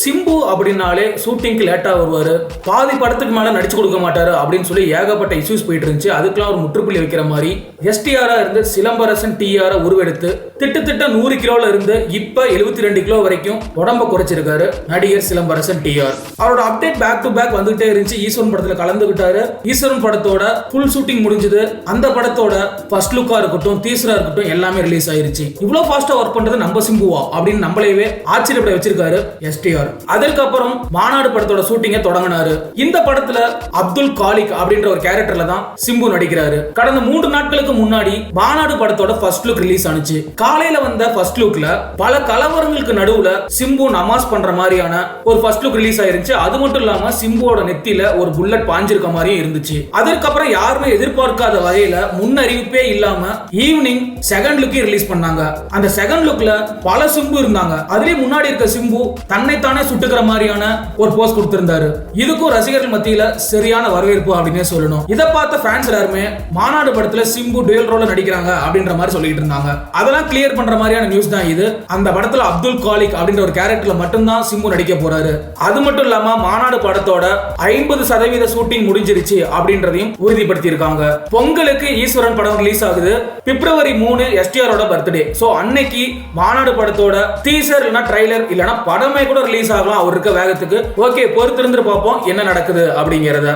சிம்பு அப்படின்னாலே ஷூட்டிங்க்கு லேட்டாக வருவார். பாதி படத்துக்கு மேலே நடிச்சு கொடுக்க மாட்டாரு அப்படின்னு சொல்லி ஏகப்பட்ட இஷ்யூஸ் போயிட்டு இருந்துச்சு. அதுக்கெல்லாம் ஒரு முற்றுப்புள்ளி வைக்கிற மாதிரி எஸ்டிஆராக இருந்து சிலம்பரசன் டிஆரை உருவெடுத்து திட்டத்திட்ட நூறு கிலோல இருந்து இப்ப எழுபத்தி ரெண்டு கிலோ வரைக்கும் உடம்ப குறைச்சிருக்காரு நடிகர் சிலம்பரசன் டிஆர் அவரோட அப்டேட் பேக் டு பேக் வந்துகிட்டே இருந்துச்சு. ஈஸ்வரன் படத்துல கலந்துகிட்டாரு. ஈஸ்வரன் படத்தோட ஃபுல் ஷூட்டிங் முடிஞ்சது. அந்த படத்தோட ஃபர்ஸ்ட் லுக்கா இருக்கட்டும் தீசரா இருக்கட்டும் எல்லாமே ரிலீஸ் ஆயிருச்சு. இவ்வளவு ஃபாஸ்டா ஒர்க் பண்றது நம்ம சிம்புவா அப்படின்னு நம்மளையவே ஆச்சரியப்பட வச்சிருக்காரு எஸ்டிஆர் அதற்கப்புறம் மாநாடு படத்தோட ஷூட்டிங்கை தொடங்கினாரு. இந்த படத்துல அப்துல் காலிக் அப்படின்ற ஒரு கேரக்டர்ல தான் சிம்பு நடிக்கிறாரு. கடந்த மூன்று நாட்களுக்கு முன்னாடி மாநாடு படத்தோட ஃபர்ஸ்ட் லுக் ரிலீஸ் ஆனிச்சு. காலையில வந்த ஃபர்ஸ்ட் லுக்ல பல கலவரங்களுக்கு நடுவுல சிம்பு நமாஸ் பண்ற மாதிரியான ஒரு ஃபர்ஸ்ட் லுக் ரிலீஸ் ஆயிருச்சு அது மட்டும் இல்லாம சிம்புவோட நெத்தியில ஒரு புல்லட் பாஞ்சிருக்க மாதிரியும் இருந்துச்சு. அதற்கப்புறம் யாருமே எதிர்பார்க்காத வகையில முன்னறிவிப்பே இல்லாம ஈவினிங் செகண்ட் லுக்கே ரிலீஸ் பண்ணாங்க. அந்த செகண்ட் லுக்ல பல சிம்பு இருந்தாங்க. அதுலயே முன்னாடி இருக்க சிம்பு தன்னை தன்னைத்தானே சுட்டுக்கிற மாதிரியான ஒரு போஸ் கொடுத்திருந்தாரு. இதுக்கும் ரசிகர்கள் மத்தியில சரியான வரவேற்பு அப்படின்னே சொல்லணும். இதை பார்த்த ஃபேன்ஸ் எல்லாருமே மாநாடு படத்துல சிம்பு டேல் ரோல நடிக்கிறாங்க அப்படின்ற மாதிரி சொல்லிட்டு இருந்தாங்க. அதெல்லாம் கிளியர் பண்ற மாதிரியான நியூஸ் தான் இது. அந்த படத்துல அப்துல் காலிக் அப்படின்ற ஒரு கேரக்டர்ல மட்டும்தான் சிம்பு நடிக்க போறாரு. அது மட்டும் இல்லாம மாநாடு படத்தோட ஐம்பது சதவீத ஷூட்டிங் முடிஞ்சிருச்சு அப்படின்றதையும் உறுதிப்படுத்தி இருக்காங்க பொங்கலுக்கு ஈஸ்வரன் படம் ரிலீஸ் ஆகுது. பிப்ரவரி மூணு எஸ்டிஆரோட பர்த்டே சோ அன்னைக்கு மாநாடு படத்தோட டீசர் இல்லைன்னா ட்ரைலர் இல்லைன்னா படமே கூட ரிலீஸ் ரிலீஸ் ஆகலாம் அவர் இருக்க வேகத்துக்கு ஓகே பொறுத்திருந்து பார்ப்போம் என்ன நடக்குது அப்படிங்கறத.